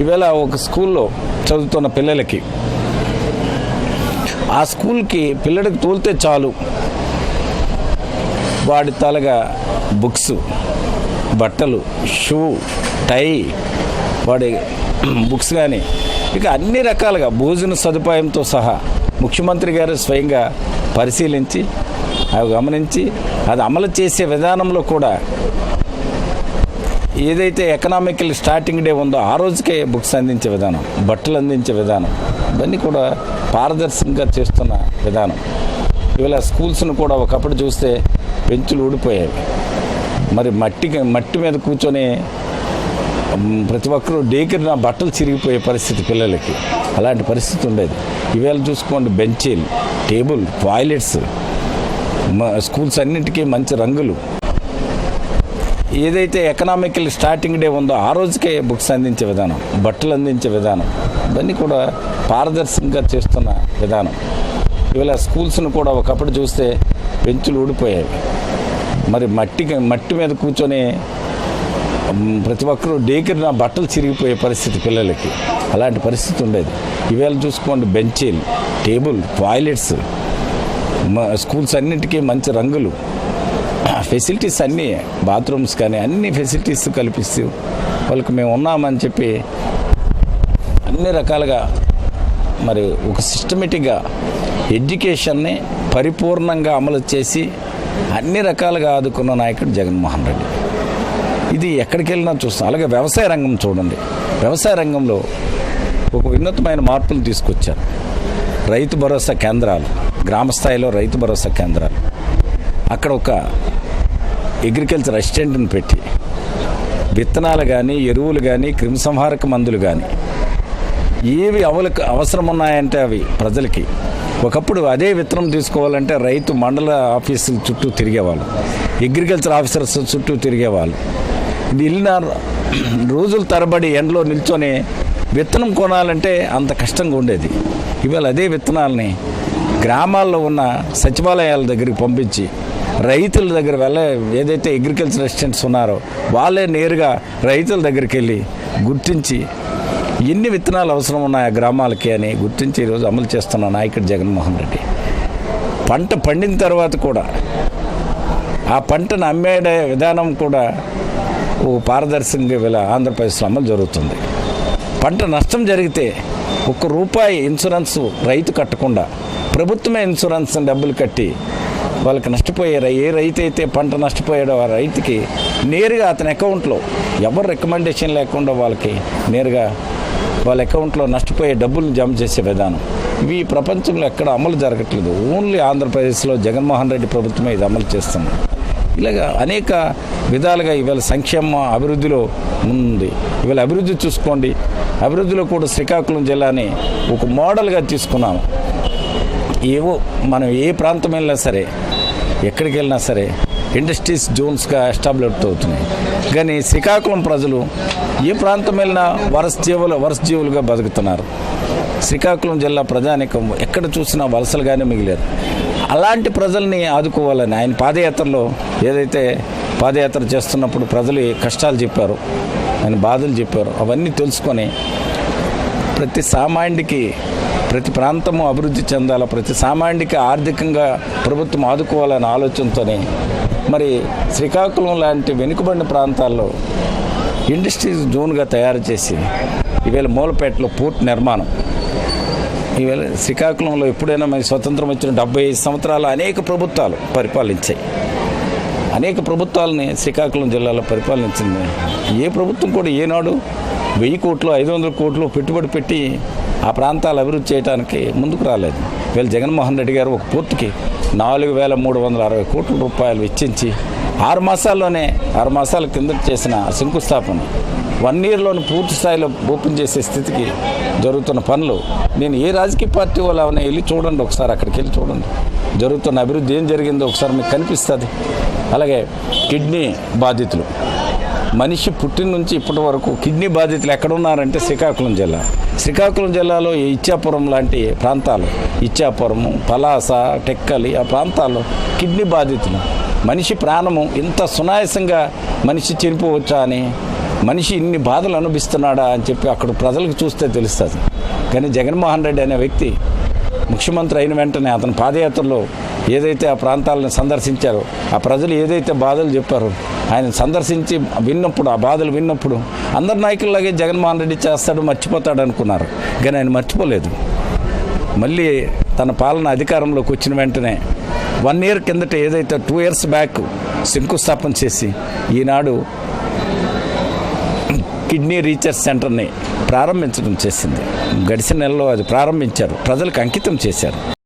ఈవేళ ఒక స్కూల్లో చదువుతున్న పిల్లలకి ఆ స్కూల్కి పిల్లడికి తోలితే చాలు. వాడి తలగా బుక్స్ బట్టలు షూ టై వాడి బుక్స్ కానీ ఇక అన్ని రకాలుగా భోజన సదుపాయంతో సహా ముఖ్యమంత్రి గారు స్వయంగా పరిశీలించి అవి గమనించి అది అమలు చేసే విధానంలో కూడా ఏదైతే ఎకనామికల్ స్టార్టింగ్ డే ఉందో ఆ రోజుకే బుక్స్ అందించే విధానం బట్టలు అందించే విధానం ఇవన్నీ కూడా పారదర్శకంగా చేస్తున్న విధానం. ఇవాళ స్కూల్స్ను కూడా ఒకప్పుడు చూస్తే బెంచులు ఊడిపోయాయి మరి మట్టి మట్టి మీద కూర్చొని ప్రతి ఒక్కరూ డేకిరి నా బట్టలు చిరిగిపోయే పరిస్థితి పిల్లలకి. అలాంటి పరిస్థితి ఉండేది. ఇవాళ చూసుకోండి బెంచీలు టేబుల్ టాయిలెట్స్ స్కూల్స్ అన్నిటికీ మంచి రంగులు. ఏదైతే ఎకనామికల్ స్టార్టింగ్ డే ఉందో ఆ రోజుకే బుక్స్ అందించే విధానం బట్టలు అందించే విధానం ఇవన్నీ కూడా పారదర్శకంగా చేస్తున్న విధానం. ఇవాళ స్కూల్స్ను కూడా ఒకప్పుడు చూస్తే బెంచులు ఊడిపోయాయి మరి మట్టి మట్టి మీద కూర్చొని ప్రతి ఒక్కరూ డేకిరి నా బట్టలు చిరిగిపోయే పరిస్థితి పిల్లలకి. అలాంటి పరిస్థితి ఉండేది. ఈవేళ చూసుకోండి బెంచీలు టేబుల్ టాయిలెట్స్ స్కూల్స్ అన్నిటికీ మంచి రంగులు. ఫెసిలిటీస్ అన్నీ బాత్రూమ్స్ కానీ అన్ని ఫెసిలిటీస్ కల్పిస్తూ వాళ్ళకి మేము ఉన్నామని చెప్పి అన్ని రకాలుగా మరి ఒక సిస్టమేటిక్గా ఎడ్యుకేషన్ని పరిపూర్ణంగా అమలు చేసి అన్ని రకాలుగా ఆదుకున్న నాయకుడు జగన్మోహన్ రెడ్డి. ఇది ఎక్కడికి వెళ్ళినా చూస్తాం. అలాగే వ్యవసాయ రంగం చూడండి. వ్యవసాయ రంగంలో ఒక వినూత్నమైన మార్పులు తీసుకొచ్చారు. రైతు భరోసా కేంద్రాలు గ్రామ స్థాయిలో రైతు భరోసా కేంద్రాలు. అక్కడ ఒక అగ్రికల్చర్ అసిస్టెంట్ని పెట్టి విత్తనాలు కానీ ఎరువులు కానీ క్రిమిసంహారక మందులు కానీ ఏవి అవలకు అవసరం ఉన్నాయంటే అవి ప్రజలకి. ఒకప్పుడు అదే విత్తనం తీసుకోవాలంటే రైతు మండల ఆఫీసుల చుట్టూ తిరిగేవాళ్ళు అగ్రికల్చర్ ఆఫీసర్స్ చుట్టూ తిరిగేవాళ్ళు. వెళ్ళిన రోజుల తరబడి ఎండలో నిల్చొని విత్తనం కొనాలంటే అంత కష్టంగా ఉండేది. ఇవాళ అదే విత్తనాలని గ్రామాల్లో ఉన్న సచివాలయాల దగ్గరికి పంపించి రైతుల దగ్గర వెళ్ళ ఏదైతే అగ్రికల్చర్ అసిస్టెంట్స్ ఉన్నారో వాళ్ళే నేరుగా రైతుల దగ్గరికి వెళ్ళి గుర్తించి ఎన్ని విత్తనాలు అవసరం ఉన్నాయి ఆ గ్రామాలకి అని గుర్తించి ఈరోజు అమలు చేస్తున్న నాయకుడు జగన్మోహన్ రెడ్డి. పంట పండిన తర్వాత కూడా ఆ పంటను అమ్మే విధానం కూడా ఓ పారదర్శకంగా ఇలా ఆంధ్రప్రదేశ్లో అమలు జరుగుతుంది. పంట నష్టం జరిగితే ఒక్క రూపాయి ఇన్సూరెన్స్ రైతు కట్టకుండా ప్రభుత్వమే ఇన్సూరెన్స్ డబ్బులు కట్టి వాళ్ళకి నష్టపోయే రై- ఏ రైతు అయితే పంట నష్టపోయాడో ఆ రైతుకి నేరుగా అతని అకౌంట్లో ఎవరు రికమెండేషన్ లేకుండా వాళ్ళకి నేరుగా వాళ్ళ అకౌంట్లో నష్టపోయే డబ్బులు జమ చేసే విధానం. ఇవి ప్రపంచంలో ఎక్కడ అమలు జరగట్లేదు. ఓన్లీ ఆంధ్రప్రదేశ్లో జగన్మోహన్ రెడ్డి ప్రభుత్వమే ఇది అమలు చేస్తుంది. ఇలాగ అనేక విధాలుగా ఇవాళ సంక్షేమ అభివృద్ధిలో ఉంది ఇవాళ అభివృద్ధి చూసుకోండి. అభివృద్ధిలో కూడా శ్రీకాకుళం జిల్లాని ఒక మోడల్గా తీసుకున్నాము. ఏవో మనం ఏ ప్రాంతం వెళ్ళినా సరే ఎక్కడికి వెళ్ళినా సరే ఇండస్ట్రీస్ జోన్స్గా ఎస్టాబ్లిష్ అవుతున్నాయి. కానీ శ్రీకాకుళం ప్రజలు ఏ ప్రాంతం వెళ్ళినా వరస జీవులు వరస జీవులుగా బతుకుతున్నారు. శ్రీకాకుళం జిల్లా ప్రజానికం ఎక్కడ చూసినా వలసలుగానే మిగిలేదు. అలాంటి ప్రజల్ని ఆదుకోవాలని ఆయన పాదయాత్రలో ఏదైతే పాదయాత్ర చేస్తున్నప్పుడు ప్రజలు కష్టాలు చెప్పారు ఆయన బాధలు చెప్పారు అవన్నీ తెలుసుకొని ప్రతి సామాన్యుడికి ప్రాంతము అభివృద్ధి చెందాల ప్రతి సామాన్యుడికి ఆర్థికంగా ప్రభుత్వం ఆదుకోవాలనే ఆలోచనతోనే. మరి శ్రీకాకుళం లాంటి వెనుకబడిన ప్రాంతాల్లో ఇండస్ట్రీస్ జోన్గా తయారు చేసి ఈవేళ మూలపేటలో పూర్తి నిర్మాణం. ఈవేళ శ్రీకాకుళంలో ఎప్పుడైనా మరి స్వతంత్రం వచ్చిన డెబ్బై ఐదు సంవత్సరాలు అనేక ప్రభుత్వాలు పరిపాలించాయి. అనేక ప్రభుత్వాలని శ్రీకాకుళం జిల్లాలో పరిపాలించింది. ఏ ప్రభుత్వం కూడా ఏనాడు వెయ్యి కోట్లు ఐదు వందల కోట్లు పెట్టుబడి పెట్టి ఆ ప్రాంతాలు అభివృద్ధి చేయడానికి ముందుకు రాలేదు. వీళ్ళు జగన్మోహన్ రెడ్డి గారు ఒక పూర్తికి నాలుగు వేల మూడు వందల అరవై కోట్ల రూపాయలు వెచ్చించి ఆరు మాసాల్లోనే ఆరు మాసాల కింద చేసిన శంకుస్థాపన వన్ ఇయర్లోని పూర్తి స్థాయిలో ఓపెన్ చేసే స్థితికి జరుగుతున్న పనులు నేను ఏ రాజకీయ పార్టీ వాళ్ళు అవన్నీ వెళ్ళి చూడండి ఒకసారి అక్కడికి వెళ్ళి చూడండి. జరుగుతున్న అభివృద్ధి ఏం జరిగిందో ఒకసారి మీకు కనిపిస్తుంది. అలాగే కిడ్నీ బాధితులు. మనిషి పుట్టిన నుంచి ఇప్పటి వరకు కిడ్నీ బాధితులు ఎక్కడున్నారంటే శ్రీకాకుళం జిల్లా. శ్రీకాకుళం జిల్లాలో ఈ ఇచ్చాపురం లాంటి ప్రాంతాలు ఇచ్చాపురము పలాస టెక్కలి ఆ ప్రాంతాల్లో కిడ్నీ బాధితులు. మనిషి ప్రాణము ఇంత సునాయాసంగా మనిషి చనిపోవచ్చా అని మనిషి ఇన్ని బాధలు అనుభవిస్తున్నాడా అని చెప్పి అక్కడ ప్రజలకు చూస్తే తెలుస్తుంది. కానీ జగన్మోహన్ రెడ్డి అనే వ్యక్తి ముఖ్యమంత్రి అయిన వెంటనే అతని పాదయాత్రలో ఏదైతే ఆ ప్రాంతాలను సందర్శించారో ఆ ప్రజలు ఏదైతే బాధలు చెప్పారో ఆయన సందర్శించి విన్నప్పుడు ఆ బాధలు విన్నప్పుడు అందరి నాయకుల్లాగే జగన్మోహన్ రెడ్డి చేస్తాడు మర్చిపోతాడు అనుకున్నారు. కానీ ఆయన మర్చిపోలేదు. మళ్ళీ తన పాలన అధికారంలోకి వచ్చిన వెంటనే వన్ ఇయర్ కిందట ఏదైతే టూ ఇయర్స్ బ్యాక్ శంకుస్థాపన చేసి ఈనాడు కిడ్నీ రీసెర్చ్ సెంటర్ని ప్రారంభించడం చేసింది. గడిచిన నెలలో అది ప్రారంభించారు. ప్రజలకు అంకితం చేశారు.